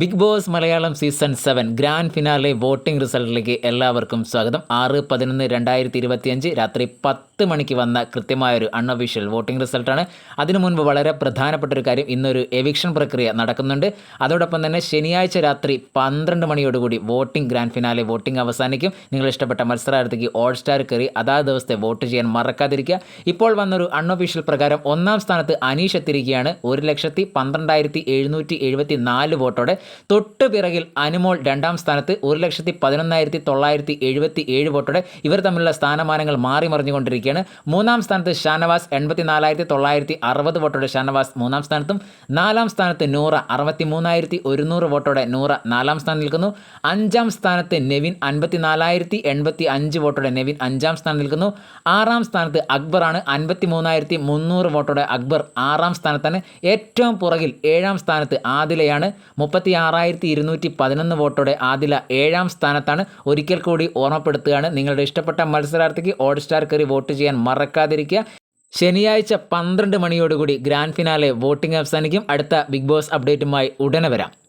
Bigg Boss Malayalam season seven grand finale voting റിസൾട്ടിലേക്ക് എല്ലാവർക്കും സ്വാഗതം. ആറ് പതിനൊന്ന് രണ്ടായിരത്തി ഇരുപത്തിയഞ്ച് രാത്രി പത്ത് മണിക്ക് വന്ന കൃത്യമായൊരു അൺഒഫീഷ്യൽ വോട്ടിംഗ് റിസൾട്ടാണ്. അതിനു മുൻപ് വളരെ പ്രധാനപ്പെട്ട ഒരു കാര്യം ഇന്നൊരു എവിക്ഷൻ പ്രക്രിയ നടക്കുന്നുണ്ട്. അതോടൊപ്പം തന്നെ ശനിയാഴ്ച രാത്രി പന്ത്രണ്ട് മണിയോടുകൂടി വോട്ടിംഗ് ഗ്രാൻഡ് ഫിനാലെ വോട്ടിംഗ് അവസാനിക്കും. നിങ്ങൾ ഇഷ്ടപ്പെട്ട മത്സരാർത്ഥിക്ക് ഓൾ സ്റ്റാർ കയറി അതാത് ദിവസത്തെ വോട്ട് ചെയ്യാൻ മറക്കാതിരിക്കുക. ഇപ്പോൾ വന്നൊരു അൺഒഫീഷ്യൽ പ്രകാരം ഒന്നാം സ്ഥാനത്ത് അനീഷ് എത്തിയിരിക്കുകയാണ്. ഒരു ലക്ഷത്തി പന്ത്രണ്ടായിരത്തി എഴുന്നൂറ്റി എഴുപത്തി നാല് വോട്ടോടെ തൊട്ടു പിറകിൽ അനുമോൾ രണ്ടാം സ്ഥാനത്ത് ഒരു ലക്ഷത്തി പതിനൊന്നായിരത്തി തൊള്ളായിരത്തി എഴുപത്തി ഏഴ് വോട്ടോടെ ഇവർ തമ്മിലുള്ള സ്ഥാനമാനങ്ങൾ മാറി മറിഞ്ഞുകൊണ്ടിരിക്കുകയാണ്. മൂന്നാം സ്ഥാനത്ത് ഷാനവാസ് എൺപത്തി നാലായിരത്തി തൊള്ളായിരത്തി അറുപത് വോട്ടോടെ ഷാനവാസ് മൂന്നാം സ്ഥാനത്തും നാലാം സ്ഥാനത്ത് നൂറ അറുപത്തി മൂന്നായിരത്തി ഒരുന്നൂറ് വോട്ടോടെ നൂറ നാലാം സ്ഥാനം നിൽക്കുന്നു. അഞ്ചാം സ്ഥാനത്ത് നെവിൻ അൻപത്തി നാലായിരത്തി എൺപത്തി അഞ്ച് വോട്ടോടെ നെവിൻ അഞ്ചാം സ്ഥാനം നിൽക്കുന്നു. ആറാം സ്ഥാനത്ത് അക്ബറാണ് അൻപത്തി മൂന്നായിരത്തി മുന്നൂറ് വോട്ടോടെ അക്ബർ ആറാം സ്ഥാനത്താണ്. ഏറ്റവും പുറകിൽ ഏഴാം സ്ഥാനത്ത് ആദിലയാണ്. മുപ്പത്തി ആറായിരത്തി ഇരുന്നൂറ്റി പതിനൊന്ന് വോട്ടോടെ ആദില ഏഴാം സ്ഥാനത്താണ്. ഒരിക്കൽ കൂടി ഓർമ്മപ്പെടുത്തുകയാണ് നിങ്ങളുടെ ഇഷ്ടപ്പെട്ട മത്സരാർത്ഥിക്ക് ഓഡ് സ്റ്റാർ കയറി വോട്ട് ചെയ്യാൻ മറക്കാതിരിക്കുക. ശനിയാഴ്ച പന്ത്രണ്ട് മണിയോടുകൂടി ഗ്രാൻഡ് ഫിനാലെ വോട്ടിംഗ് അവസാനിക്കും. അടുത്ത ബിഗ് ബോസ് അപ്ഡേറ്റുമായി ഉടനെ വരാം.